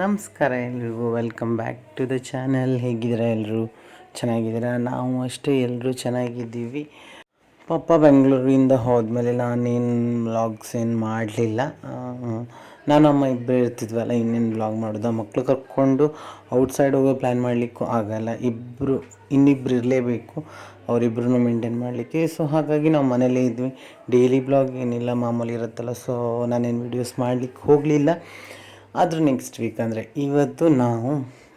ನಮಸ್ಕಾರ ಎಲ್ರಿಗೂ welcome back to the channel ಹೇಗಿದ್ದೀರಾ ಎಲ್ಲರೂ ಚೆನ್ನಾಗಿದ್ದೀರಾ? ನಾವು ಅಷ್ಟೇ ಎಲ್ಲರೂ ಚೆನ್ನಾಗಿದ್ದೀವಿ. ಪಪ್ಪ ಬೆಂಗಳೂರಿಂದ ಹೋದ್ಮೇಲೆ ನಾನೇನು ವ್ಲಾಗ್ಸ್ ಏನು ಮಾಡಲಿಲ್ಲ. ನಾನು ಅಮ್ಮ ಇಬ್ಬರು ಇರ್ತಿದ್ವಲ್ಲ, ಇನ್ನೇನು ವ್ಲಾಗ್ ಮಾಡೋದು? ಮಕ್ಕಳು ಕರ್ಕೊಂಡು ಔಟ್ಸೈಡ್ ಹೋಗೋ ಪ್ಲ್ಯಾನ್ ಮಾಡಲಿಕ್ಕೂ ಆಗಲ್ಲ. ಇಬ್ಬರು ಇನ್ನಿಬ್ಬರು ಇರಲೇಬೇಕು. ಅವರಿಬ್ಬರನ್ನು ಮೇಂಟೈನ್ ಮಾಡಲಿಕ್ಕೆ. ಸೊ ಹಾಗಾಗಿ ನಾವು ಮನೇಲೇ ಇದ್ವಿ. ಡೈಲಿ ಬ್ಲಾಗ್ ಏನಿಲ್ಲ, ಮಾಮೂಲಿ ಇರುತ್ತಲ್ಲ. ಸೊ ನಾನೇನು ವೀಡಿಯೋಸ್ ಮಾಡಲಿಕ್ಕೆ ಹೋಗಲಿಲ್ಲ. ಆದರೂ ನೆಕ್ಸ್ಟ್ ವೀಕ್ ಅಂದರೆ ಇವತ್ತು ನಾವು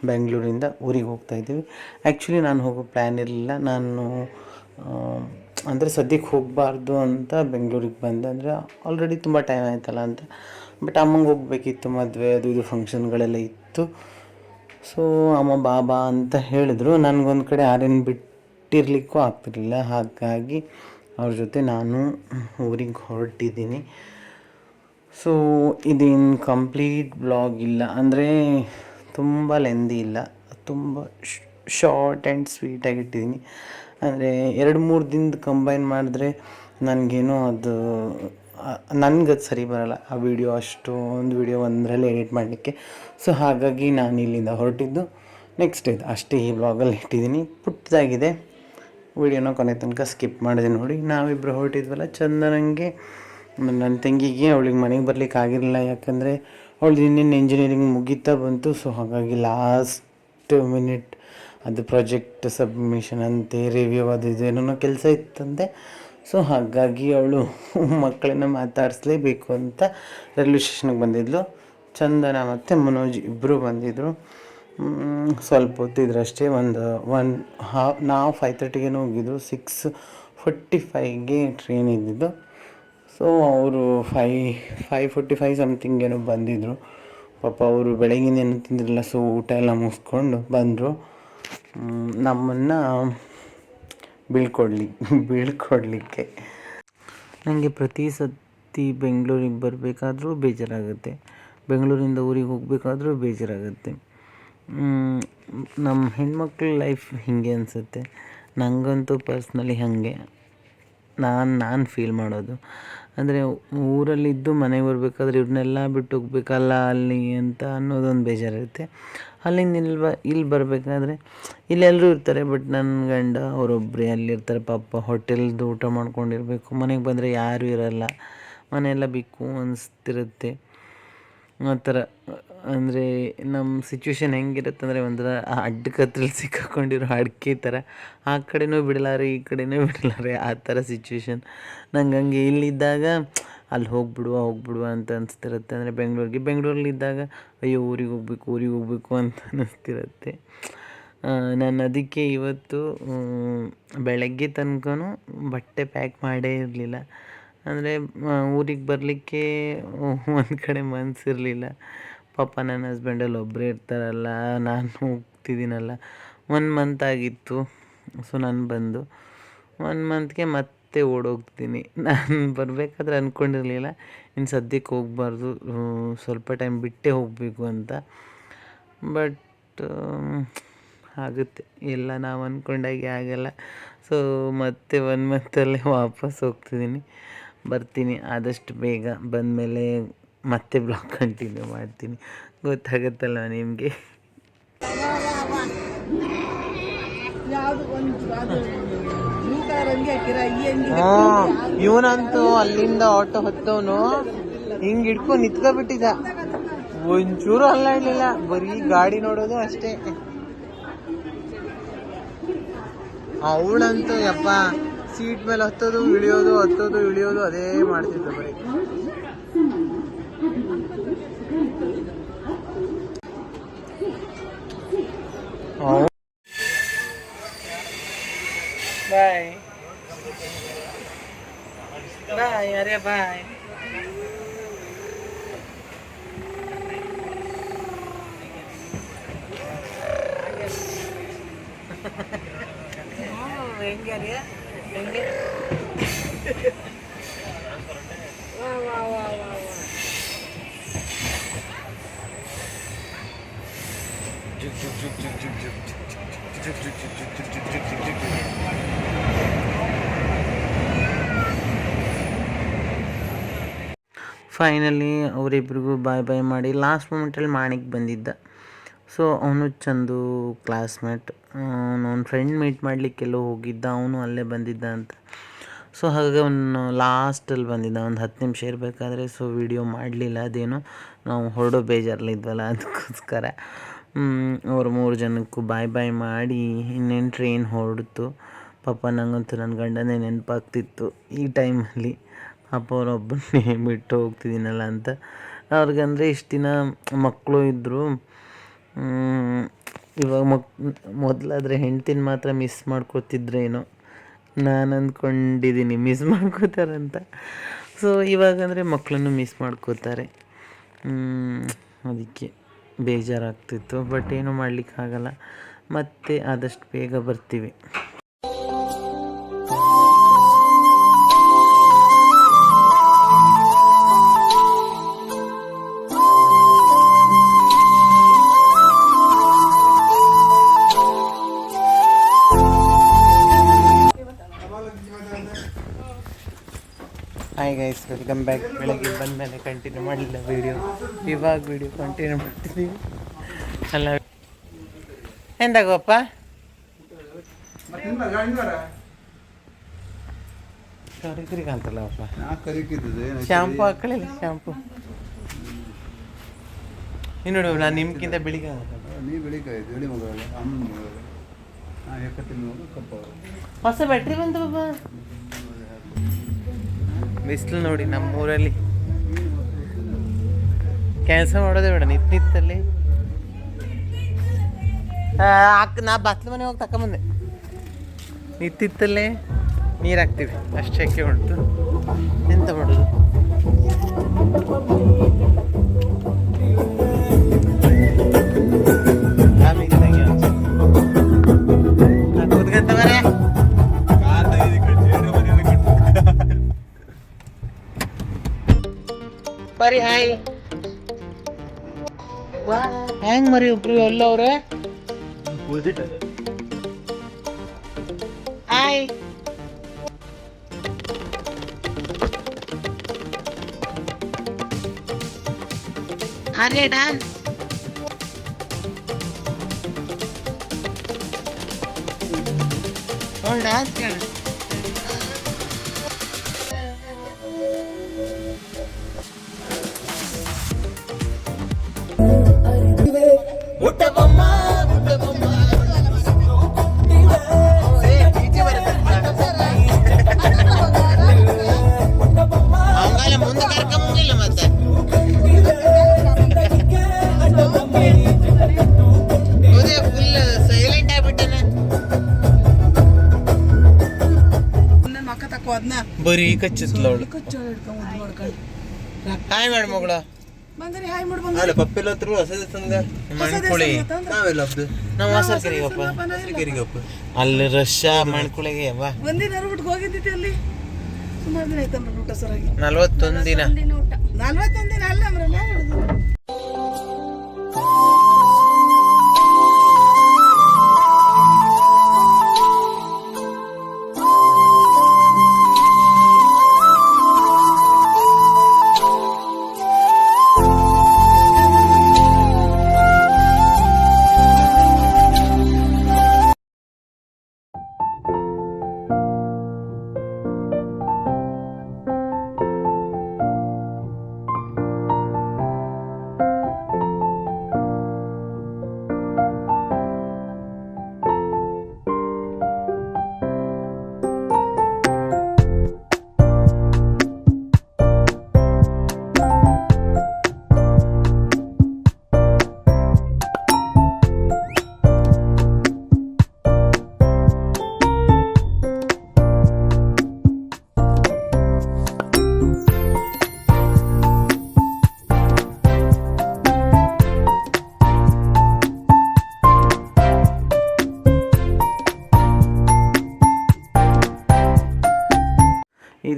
ಬೆಂಗಳೂರಿಂದ ಊರಿಗೆ ಹೋಗ್ತಾ ಇದ್ದೀವಿ. ಆ್ಯಕ್ಚುಲಿ ನಾನು ಹೋಗೋ ಪ್ಲ್ಯಾನ್ ಇರಲಿಲ್ಲ. ನಾನು ಅಂದರೆ ಸದ್ಯಕ್ಕೆ ಹೋಗಬಾರ್ದು ಅಂತ ಬೆಂಗಳೂರಿಗೆ ಬಂದೆ. ಅಂದರೆ ಆಲ್ರೆಡಿ ತುಂಬ ಟೈಮ್ ಆಯ್ತಲ್ಲ ಅಂತ. ಬಟ್ ಅಮ್ಮಂಗೆ ಹೋಗಬೇಕಿತ್ತು ಮದುವೆ, ಅದು ಇದು ಫಂಕ್ಷನ್ಗಳೆಲ್ಲ ಇತ್ತು. ಸೊ ಅಮ್ಮ ಬಾಬಾ ಅಂತ ಹೇಳಿದ್ರು. ನನಗೊಂದು ಕಡೆ ಆರೇನು ಬಿಟ್ಟಿರ್ಲಿಕ್ಕೂ ಆಗ್ತಿರಲಿಲ್ಲ. ಹಾಗಾಗಿ ಅವ್ರ ಜೊತೆ ನಾನು ಊರಿಗೆ ಹೊರಟಿದ್ದೀನಿ. ಸೊ ಇದೇನು ಕಂಪ್ಲೀಟ್ ಬ್ಲಾಗ್ ಇಲ್ಲ. ಅಂದರೆ ತುಂಬ ಲೆಂದಿ ಇಲ್ಲ. ತುಂಬ ಶಾರ್ಟ್ ಆ್ಯಂಡ್ ಸ್ವೀಟಾಗಿ ಇಟ್ಟಿದ್ದೀನಿ ಅಂದರೆ ಎರಡು ಮೂರು ದಿನದ ಕಂಬೈನ್ ಮಾಡಿದ್ರೆ ನನಗೇನೋ ಅದು ನನಗೆ ಅದು ಸರಿ ಬರಲ್ಲ. ಆ ವಿಡಿಯೋ ಅಷ್ಟು ಒಂದು ವಿಡಿಯೋ ಒಂದರಲ್ಲಿ ಎಡಿಟ್ ಮಾಡಲಿಕ್ಕೆ. ಸೊ ಹಾಗಾಗಿ ನಾನು ಇಲ್ಲಿಂದ ಹೊರಟಿದ್ದು ನೆಕ್ಸ್ಟ್ ಇದು ಅಷ್ಟೇ ಈ ಬ್ಲಾಗಲ್ಲಿ ಇಟ್ಟಿದ್ದೀನಿ ಪುಟ್ಟದಾಗಿದೆ ವಿಡಿಯೋನ ಕೊನೆ ತನಕ ಸ್ಕಿಪ್ ಮಾಡಿದೆ ನೋಡಿ. ನಾವಿಬ್ಬರು ಹೊರಟಿದ್ವಲ್ಲ ಚಂದನಂಗೆ. ನನ್ನ ತಂಗಿಗೆ ಅವಳಿಗೆ ಮನೆಗೆ ಬರ್ಲಿಕ್ಕೆ ಆಗಿರಲಿಲ್ಲ. ಯಾಕಂದರೆ ಅವಳು ಇನ್ನೇನು ಇಂಜಿನಿಯರಿಂಗ್ ಮುಗೀತಾ ಬಂತು ಸೊ ಹಾಗಾಗಿ ಲಾಸ್ಟ್ ಮಿನಿಟ್ ಅದು ಪ್ರಾಜೆಕ್ಟ್ ಸಬ್ಮಿಷನ್ ಅಂತೆ ರಿವ್ಯೂ ಅದು ಇದು ಏನೋ ಕೆಲಸ ಇತ್ತಂತೆ. ಸೊ ಹಾಗಾಗಿ ಅವಳು ಮಕ್ಕಳನ್ನ ಮಾತಾಡಿಸ್ಲೇಬೇಕು ಅಂತ ರೈಲ್ವೆ ಸ್ಟೇಷನ್ಗೆ ಬಂದಿದ್ಲು. ಚಂದನ ಮತ್ತು ಮನೋಜ್ ಇಬ್ಬರು ಬಂದಿದ್ದರು ಸ್ವಲ್ಪ ಹೊತ್ತಿದ್ರಷ್ಟೇ ಒಂದು ಒನ್ ಹಾಫ್ ನಾವು ಫೈವ್ ತರ್ಟಿಗೇನೋ ಹೋಗಿದ್ದು ಸಿಕ್ಸ್ ಫೋರ್ಟಿ ಫೈವ್ಗೆ ಟ್ರೈನ್ ಇದ್ದಿದ್ದು. ಸೊ ಅವರು five five forty five something ಏನೋ ಬಂದಿದ್ದರು ಪಾಪ ಅವರು ಬೆಳಗಿನ ಏನು ತಿಂದಿರಲಿಲ್ಲ ಸೊ ಊಟ ಎಲ್ಲ ಮುಗಿಸ್ಕೊಂಡು ಬಂದರು. ನಮ್ಮನ್ನು ಬೀಳ್ಕೊಡ್ಲಿ, ಬೀಳ್ಕೊಡ್ಲಿಕ್ಕೆ. ನನಗೆ ಪ್ರತಿ ಸತಿ ಬೆಂಗಳೂರಿಗೆ ಬರಬೇಕಾದ್ರೂ ಬೇಜಾರಾಗುತ್ತೆ. ಬೆಂಗಳೂರಿಂದ ಊರಿಗೆ ಹೋಗಬೇಕಾದ್ರೂ ಬೇಜಾರಾಗುತ್ತೆ. ನಮ್ಮ ಹೆಣ್ಮಕ್ಳ ಲೈಫ್ ಹೀಗೆ ಅನಿಸುತ್ತೆ. ನನಗಂತೂ ಪರ್ಸ್ನಲಿ ಹಾಗೆ. ನಾನು ನಾನು ಫೀಲ್ ಮಾಡೋದು. ಅಂದರೆ ಊರಲ್ಲಿದ್ದು ಮನೆಗೆ ಬರಬೇಕಾದ್ರೆ ಇವ್ರನ್ನೆಲ್ಲ ಬಿಟ್ಟು ಹೋಗ್ಬೇಕಲ್ಲ ಅಲ್ಲಿ ಅಂತ ಅನ್ನೋದೊಂದು ಬೇಜಾರಿರುತ್ತೆ. ಅಲ್ಲಿಂದ ಇಲ್ಲಿ ಬ ಇಲ್ಲಿ ಬರಬೇಕಾದ್ರೆ ಇಲ್ಲೆಲ್ಲರೂ ಇರ್ತಾರೆ ಬಟ್ ನನ್ನ ಗಂಡ ಅವರೊಬ್ಬರೇ ಅಲ್ಲಿರ್ತಾರೆ, ಪಾಪ ಹೋಟೆಲ್ದು ಊಟ ಮಾಡ್ಕೊಂಡಿರಬೇಕು. ಮನೆಗೆ ಬಂದರೆ ಯಾರೂ ಇರಲ್ಲ. ಮನೆಯೆಲ್ಲ ಬಿಕ್ಕು ಅನಿಸ್ತಿರುತ್ತೆ. ಆ ಥರ ಅಂದರೆ ನಮ್ಮ ಸಿಚುವೇಶನ್ ಹೆಂಗಿರುತ್ತೆ ಅಂದರೆ ಒಂಥರ ಅಡ್ಡ ಕತ್ರಲ್ಲಿ ಸಿಕ್ಕಾಕೊಂಡಿರೋ ಅಡಿಕೆ ಥರ ಆ ಕಡೆನೂ ಬಿಡಲಾರೆ, ಈ ಕಡೆನೂ ಬಿಡಲಾರೆ, ಆ ಥರ ಸಿಚುವೇಶನ್ ನಂಗೆ ಹಂಗೆ ಇಲ್ಲಿದ್ದಾಗ ಅಲ್ಲಿ ಹೋಗ್ಬಿಡುವ ಹೋಗ್ಬಿಡುವ ಅಂತ ಅನಿಸ್ತಿರುತ್ತೆ. ಅಂದರೆ ಬೆಂಗಳೂರಿಗೆ, ಬೆಂಗಳೂರಲ್ಲಿದ್ದಾಗ, ಅಯ್ಯೋ, ಊರಿಗೆ ಹೋಗ್ಬೇಕು ಊರಿಗೆ ಹೋಗ್ಬೇಕು ಅಂತ ಅನ್ನಿಸ್ತಿರುತ್ತೆ ನಾನು ಅದಕ್ಕೆ ಇವತ್ತು ಬೆಳಗ್ಗೆ ತನಕನೂ ಬಟ್ಟೆ ಪ್ಯಾಕ್ ಮಾಡೇ ಇರಲಿಲ್ಲ. ಅಂದರೆ ಊರಿಗೆ ಬರಲಿಕ್ಕೆ ಒಂದು ಕಡೆ ಮನಸ್ಸಿರಲಿಲ್ಲ ಪಾಪ ನನ್ನ ಹಸ್ಬೆಂಡಲ್ಲಿ ಒಬ್ಬರೇ ಇರ್ತಾರಲ್ಲ, ನಾನು ಹೋಗ್ತಿದ್ದೀನಲ್ಲ. ಒನ್ ಮಂತ್ ಆಗಿತ್ತು. ಸೊ ನಾನು ಬಂದು ಒನ್ ಮಂತ್ಗೆ ಮತ್ತೆ ಓಡೋಗ್ತೀನಿ ನಾನು ಬರಬೇಕಾದ್ರೆ ಅಂದ್ಕೊಂಡಿರಲಿಲ್ಲ ಇನ್ನು ಸದ್ಯಕ್ಕೆ ಹೋಗಬಾರ್ದು. ಸ್ವಲ್ಪ ಟೈಮ್ ಬಿಟ್ಟೇ ಹೋಗಬೇಕು ಅಂತ. ಬಟ್ ಆಗುತ್ತೆ. ಎಲ್ಲ ನಾವು ಅಂದ್ಕೊಂಡಾಗೆ ಆಗಲ್ಲ. ಸೊ ಮತ್ತೆ ಒನ್ ಮಂತಲ್ಲೇ ವಾಪಸ್ ಹೋಗ್ತಿದ್ದೀನಿ. ಬರ್ತೀನಿ, ಆದಷ್ಟು ಬೇಗ ಬಂದಮೇಲೆ ಮತ್ತೆ ಬ್ಲಾಗ್ ಕಂಟಿನ್ಯೂ ಮಾಡ್ತೀನಿ. ಗೊತ್ತಾಗುತ್ತಲ್ಲ ನಿಮಗೆ? ಇವನಂತೂ ಅಲ್ಲಿಂದ ಆಟೋ ಹತ್ತವನು. ಹಿಂಗ್ ಹಿಡ್ಕೊಂಡು ನಿತ್ಕೊಬಿಟ್ಟಿದ ಒಂಚೂರು ಅಲ್ಲಾಡ್ಲಿಲ್ಲ ಬರೀ ಗಾಡಿ ನೋಡೋದು ಅಷ್ಟೇ. ಅವಳಂತೂ ಯಪ್ಪ ಸೀಟ್ ಮೇಲೆ ಹತ್ತೋದು ಇಳಿಯೋದು ಹತ್ತೋದು ಇಳಿಯೋದು ಅದೇ ಮಾಡ್ತಿದ್ದ ಬರೀ. ಬಾಯ್. ಬಾಯ್ ಅರೆ ಬಾಯ್. ಹೆಂಗೆ ಅರಿಯ ಹೆಂಗೆ ಫೈನಲಿ ಅವರಿಬ್ರಿಗೂ ಬಾಯ್ ಬಾಯ್ ಮಾಡಿ ಲಾಸ್ಟ್ ಮೂಮೆಂಟಲ್ಲಿ ಮಾಣಿಕ್ ಬಂದಿದ್ದ. ಸೊ ಅವನು ಚಂದು ಕ್ಲಾಸ್ಮೇಟ್ ಅವ್ನ ಫ್ರೆಂಡ್ ಮೀಟ್ ಮಾಡಲಿಕ್ಕೆಲ್ಲೋ ಹೋಗಿದ್ದ, ಅವನು ಅಲ್ಲೇ ಬಂದಿದ್ದ ಅಂತ. ಸೊ ಹಾಗಾಗಿ ಅವನು ಲಾಸ್ಟಲ್ಲಿ ಬಂದಿದ್ದ, ಒಂದು ಹತ್ತು ನಿಮಿಷ ಇರಬೇಕಾದ್ರೆ ಸೊ ವಿಡಿಯೋ ಮಾಡಲಿಲ್ಲ ಅದೇನು. ನಾವು ಹೊರಡೋ ಬೇಜಾರಲ್ಲಿದ್ವಲ್ಲ ಅದಕ್ಕೋಸ್ಕರ. ಅವ್ರು ಮೂರು ಜನಕ್ಕೂ ಬಾಯ್ ಬಾಯ್ ಮಾಡಿ ಇನ್ನೇನು ಟ್ರೈನ್ ಹೊರಡ್ತು. ಪಾಪ ನನಗಂತೂ ನನ್ನ ಗಂಡನೇ ನೆನಪಾಗ್ತಿತ್ತು ಈ ಟೈಮಲ್ಲಿ ಪಾಪ ಅವರೊಬ್ಬನೇ ಬಿಟ್ಟು ಹೋಗ್ತಿದ್ದೀನಲ್ಲ ಅಂತ. ಅವ್ರಿಗಂದರೆ ಇಷ್ಟು ದಿನ ಮಕ್ಕಳು ಇದ್ದರು ಇವಾಗ ಮಕ್ ಮೊದಲಾದರೆ ಹೆಂಡ್ತಿನ ಮಾತ್ರ ಮಿಸ್ ಮಾಡ್ಕೋತಿದ್ರೇನೋ. ನಾನು ಅಂದ್ಕೊಂಡಿದ್ದೀನಿ ಮಿಸ್ ಮಾಡ್ಕೋತಾರಂತ. ಸೊ ಇವಾಗಂದರೆ ಮಕ್ಕಳನ್ನು ಮಿಸ್ ಮಾಡ್ಕೋತಾರೆ. ಅದಕ್ಕೆ ಬೇಜಾರಾಗ್ತಿತ್ತು ಬಟ್ ಏನೂ ಮಾಡಲಿಕ್ಕಾಗಲ್ಲ. ಮತ್ತೆ ಆದಷ್ಟು ಬೇಗ ಬರ್ತೀವಿ. ಹಾಯ್ ಗೈಸ್ ವೆಲ್ಕಮ್ ಬ್ಯಾಕ್ ಬೆಳಗ್ಗೆ ಬಂದ ಮೇಲೆ ಕಂಟಿನ್ಯೂ ಮಾಡಲಿಲ್ಲ ವೀಡಿಯೋ ಇವಾಗ ವೀಡಿಯೋ ಕಂಟಿನ್ಯೂ ಮಾಡ್ತೀನಿ. ಅಲ್ಲ. ಎಂದಾಗಪ್ಪ ಕರಿಕರಿ ಕಾಣ್ತಲ್ಲಪ್ಪ ಶಾಂಪು ಹಾಕಲಿಲ್ಲ ಶಾಂಪು ಇನ್ನು ನೋಡು, ನಾನು ನಿಮ್ಗಿಂತ ಬೆಳಿಗ್ಗೆ ಹೊಸ ಬ್ಯಾಟ್ರಿ ಬಂತು ಬಾಬಾ ಬಿಸಿಲು ನೋಡಿ ನಮ್ಮೂರಲ್ಲಿ. ಕೆಲಸ ಮಾಡೋದೇ ಬೇಡ, ನಿತ್ ನಿತ್ತಲ್ಲಿ. ನಾ ಬತ್ಲ ಮನೆ ಹೋಗಿ ತಕೊಂಬಂದೆ. ನಿತ್ತಿತ್ತಲ್ಲೇ ನೀರು ಹಾಕ್ತೀವಿ, ಅಷ್ಟು ಶೆಕೆ ಉಂಟು ಎಂತ ಮಾಡೋದು? ಹೆಂಗ್ ಮರಿ ಒಬ್ರು ಎಲ್ಲ ಅವ್ರೆ ಹಾಯ್ ಅರೆ ಡಾನ್ ಡಾನ್ಸ್ ಕೇಳ. ಬರೀ ಕಚ್ಚಿತ್ಲ ಅವಳು. ಹಾಯ್ ಮಾಡಿ ಮಗಳ ಅಲ್ಲ ಪಪ್ಪಿಲ್ಲ ಹತ್ರ ಹೊಸದ ತಂದ ಮಣ್ಕುಳಿ ನಾವೆಲ್ಲ ಹಬ್ದು ನಾವು ಕೆರಿಗಪ್ಪ ಅಲ್ಲಿ ರಶ್ಯ ಮಣ್ಕುಳಿಗೆ ಬಾ. ಒಂದಿನ ಬಿಟ್ಟು ಹೋಗಿದ್ದಿತ್ತು ಅಲ್ಲಿ. ಸುಮಾರು ದಿನ ಆಯ್ತಂಬ್ರ ಊಟ ಸರಾಗಿ. ನಲ್ವತ್ತೊಂದು ದಿನ ನಲ್ವತ್ತೊಂದು ದಿನ ಅಲ್ಲ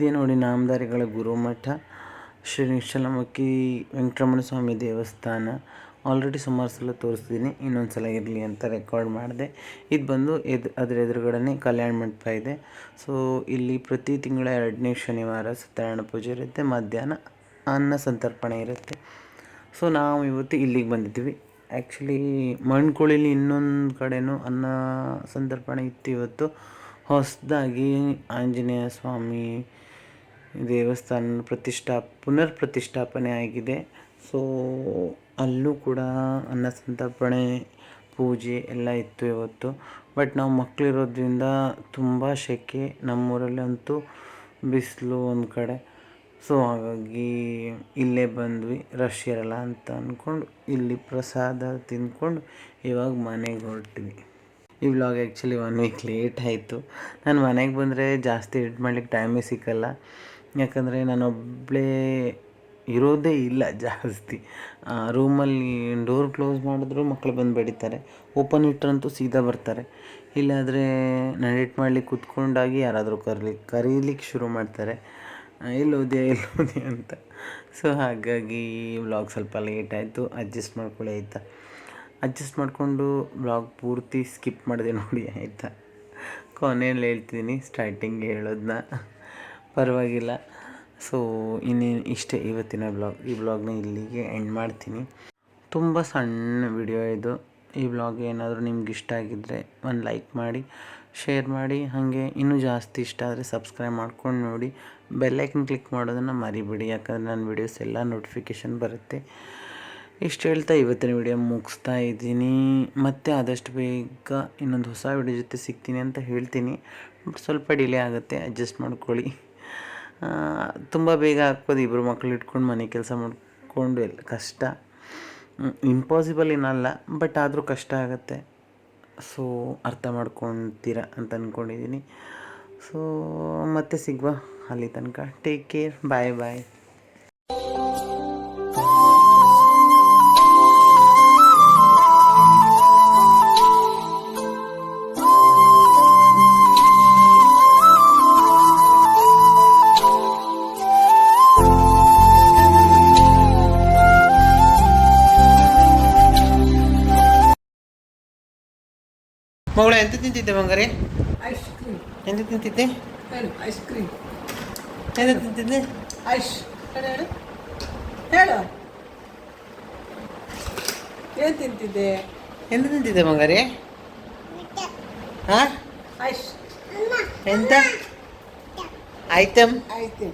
ಇದೇ ನೋಡಿ ನಾಮಧಾರಿಗಳ ಗುರುಮಠ. ಶ್ರೀ ನಿಶ್ಚಲಮಕ್ಕಿ ವೆಂಕಟರಮಣ ಸ್ವಾಮಿ ದೇವಸ್ಥಾನ. ಆಲ್ರೆಡಿ ಸುಮಾರು ಸಲ ತೋರಿಸ್ತೀನಿ ಇನ್ನೊಂದು ಸಲ ಇರಲಿ ಅಂತ ರೆಕಾರ್ಡ್ ಮಾಡಿದೆ. ಇದು ಬಂದು ಎದ್, ಅದರ ಎದುರುಗಡೆ ಕಲ್ಯಾಣ ಮಂಟಪ ಇದೆ. ಸೊ ಇಲ್ಲಿ ಪ್ರತಿ ತಿಂಗಳ ಎರಡನೇ ಶನಿವಾರ ಸತ್ಯನಾರಾಯಣ ಪೂಜೆ ಇರುತ್ತೆ, ಮಧ್ಯಾಹ್ನ ಅನ್ನ ಸಂತರ್ಪಣೆ ಇರುತ್ತೆ. ಸೊ ನಾವು ಇವತ್ತು ಇಲ್ಲಿಗೆ ಬಂದಿದ್ದೀವಿ. ಆ್ಯಕ್ಚುಲಿ ಮಣ್ಕುಳಿಲಿ ಇನ್ನೊಂದು ಕಡೆನೂ ಅನ್ನ ಸಂತರ್ಪಣೆ ಇತ್ತು ಇವತ್ತು. ಹೊಸದಾಗಿ ಆಂಜನೇಯ ಸ್ವಾಮಿ ದೇವಸ್ಥಾನ ಪ್ರತಿಷ್ಠಾ ಪುನರ್ ಪ್ರತಿಷ್ಠಾಪನೆ ಆಗಿದೆ ಸೊ ಅಲ್ಲೂ ಕೂಡ ಅನ್ನ ಸಂತರ್ಪಣೆ, ಪೂಜೆ ಎಲ್ಲ ಇತ್ತು ಇವತ್ತು. ಬಟ್ ನಾವು ಮಕ್ಕಳಿರೋದ್ರಿಂದ ತುಂಬ ಸೆಕೆ ನಮ್ಮೂರಲ್ಲಂತೂ ಬಿಸಿಲು ಒಂದು ಕಡೆ. ಸೊ ಹಾಗಾಗಿ ಇಲ್ಲೇ ಬಂದ್ವಿ. ರಶ್ ಇರಲ್ಲ ಅಂತ ಅಂದ್ಕೊಂಡು ಇಲ್ಲಿ ಪ್ರಸಾದ ತಿಂದ್ಕೊಂಡು ಇವಾಗ ಮನೆಗೆ ಹೊರಟಿವಿ. ಈ vlog actually one week late ಆಯಿತು. ನಾನು ಮನೆಗೆ ಬಂದರೆ ಜಾಸ್ತಿ ಎಡಿಟ್ ಮಾಡ್ಲಿಕ್ಕೆ ಟೈಮೇ ಸಿಕ್ಕಲ್ಲ. ಯಾಕಂದರೆ ನಾನೊಬ್ಬಳೇ ಇರೋದೇ ಇಲ್ಲ ಜಾಸ್ತಿ. ರೂಮಲ್ಲಿ ಡೋರ್ ಕ್ಲೋಸ್ ಮಾಡಿದ್ರು ಮಕ್ಕಳು ಬಂದು ಬಡಿತಾರೆ ಓಪನ್ ಇಟ್ಟರಂತೂ ಸೀದಾ ಬರ್ತಾರೆ. ಇಲ್ಲಾದರೆ ನಾನು ಎಡಿಟ್ ಮಾಡ್ಲಿಕ್ಕೆ ಕುತ್ಕೊಂಡಾಗಿ ಯಾರಾದರೂ ಕರಲಿ ಕರೀಲಿಕ್ಕೆ ಶುರು ಮಾಡ್ತಾರೆ. ಎಲ್ಲೋದೆ ಎಲ್ಲೋದೆ ಅಂತ. ಸೊ ಹಾಗಾಗಿ ವ್ಲಾಗ್ ಸ್ವಲ್ಪ ಲೇಟ್ ಆಯಿತು. ಅಡ್ಜಸ್ಟ್ ಮಾಡ್ಕೊಳ್ಳಿ ಆಯಿತಾ? ಅಡ್ಜಸ್ಟ್ ಮಾಡಿಕೊಂಡು ಬ್ಲಾಗ್ ಪೂರ್ತಿ ಸ್ಕಿಪ್ ಮಾಡಿದೆ ನೋಡಿ ಆಯಿತಾ? ಕೊನೆಯಲ್ಲಿ ಹೇಳ್ತೀನಿ ಸ್ಟಾರ್ಟಿಂಗ್ ಹೇಳೋದನ್ನ ಪರವಾಗಿಲ್ಲ. ಸೊ ಇನ್ನೇನು, ಇಷ್ಟೇ ಇವತ್ತಿನ ಬ್ಲಾಗ್. ಈ ಬ್ಲಾಗ್ನ ಇಲ್ಲಿಗೆ ಎಂಡ್ ಮಾಡ್ತೀನಿ. ತುಂಬ ಸಣ್ಣ ವಿಡಿಯೋ ಇದು. ಈ ಬ್ಲಾಗ್ ಏನಾದರೂ ನಿಮ್ಗೆ ಇಷ್ಟ ಆಗಿದ್ದರೆ ಒಂದು ಲೈಕ್ ಮಾಡಿ ಶೇರ್ ಮಾಡಿ. ಹಾಗೆ ಇನ್ನೂ ಜಾಸ್ತಿ ಇಷ್ಟ ಆದರೆ ಸಬ್ಸ್ಕ್ರೈಬ್ ಮಾಡ್ಕೊಂಡು ನೋಡಿ. ಬೆಲ್ಲೈಕನ್ ಕ್ಲಿಕ್ ಮಾಡೋದನ್ನು ಮರಿಬೇಡಿ. ಯಾಕಂದರೆ ನನ್ನ ವಿಡಿಯೋಸ್ ಎಲ್ಲ ನೋಟಿಫಿಕೇಷನ್ ಬರುತ್ತೆ. ಇಷ್ಟು ಹೇಳ್ತಾ ಇವತ್ತಿನ ವಿಡಿಯೋ ಮುಗಿಸ್ತಾ ಇದ್ದೀನಿ. ಮತ್ತೆ ಆದಷ್ಟು ಬೇಗ ಇನ್ನೊಂದು ಹೊಸ ವಿಡಿಯೋ ಜೊತೆ ಸಿಗ್ತೀನಿ ಅಂತ ಹೇಳ್ತೀನಿ. ಬಟ್ ಸ್ವಲ್ಪ ಡಿಲೇ ಆಗುತ್ತೆ. ಅಡ್ಜಸ್ಟ್ ಮಾಡ್ಕೊಳ್ಳಿ. ತುಂಬ ಬೇಗ ಆಗ್ಬೋದು ಇಬ್ಬರು ಮಕ್ಕಳು ಇಟ್ಕೊಂಡು ಮನೆ ಕೆಲಸ ಮಾಡಿಕೊಂಡು ಎಲ್ಲ ಕಷ್ಟ. ಇಂಪಾಸಿಬಲ್ ಏನಲ್ಲ ಬಟ್ ಆದರೂ ಕಷ್ಟ ಆಗುತ್ತೆ. ಸೊ ಅರ್ಥ ಮಾಡ್ಕೊತೀರ ಅಂತ ಅಂದ್ಕೊಂಡಿದ್ದೀನಿ ಸೊ ಮತ್ತೆ ಸಿಗುವ ಅಲ್ಲಿ ತನಕ. ಟೇಕ್ ಕೇರ್ ಬಾಯ್ ಬಾಯ್ ಮಗಳು ಎಂತ ತಿಂತಿದ್ದೆ ಬಂಗಾರಿ? ಐಸ್ ಕ್ರೀಮ್ ಎಂತ ತಿಂತಿದ್ದೆ? ಐಸ್ ಕ್ರೀಮ್ ಎಂತ ತಿಂತಿದ್ದೆ? ಐಸ್ ಹೇಳು ಹೇಳು. ಏನು ತಿಂತಿದ್ದೆ? ಎಂತ ತಿಂತಿದ್ದೆ ಬಂಗಾರಿ? ಹಾಂ? ಐಸ್ ಎಂತ? ಆಯ್ತಮ್ ಆಯ್ತು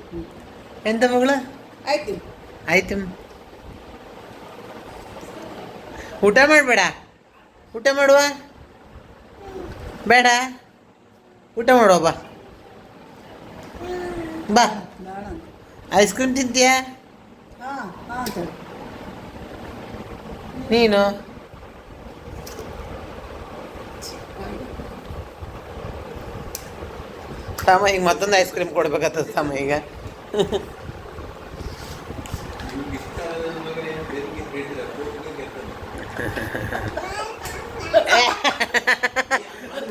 ಎಂತ ಮಗಳ? ಆಯ್ತು ಆಯ್ತಮ್ ಊಟ ಮಾಡಬೇಡ. ಊಟ ಮಾಡುವ? ಬೇಡ. ಊಟ ಮಾಡುವ ಬಾ. ಬಾ. ಐಸ್ ಕ್ರೀಮ್ ತಿಂತೀಯಾ? ಹಾಂ ಹಾಂ ಸರಿ ನೀನು? ತಮ್ಮ ಈಗ ಮತ್ತೊಂದು ಐಸ್ ಕ್ರೀಮ್ ಕೊಡ್ಬೇಕಾಗ್ತದೆ ತಮ್ಮ ಈಗ.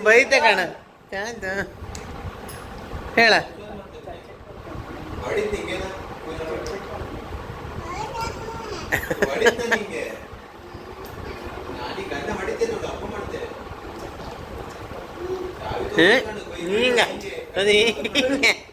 ಬೈತೆ ಕಣ. ಹೇಳ. ಹಿಂಗ. ಅದು ಹಿಂಗೆ.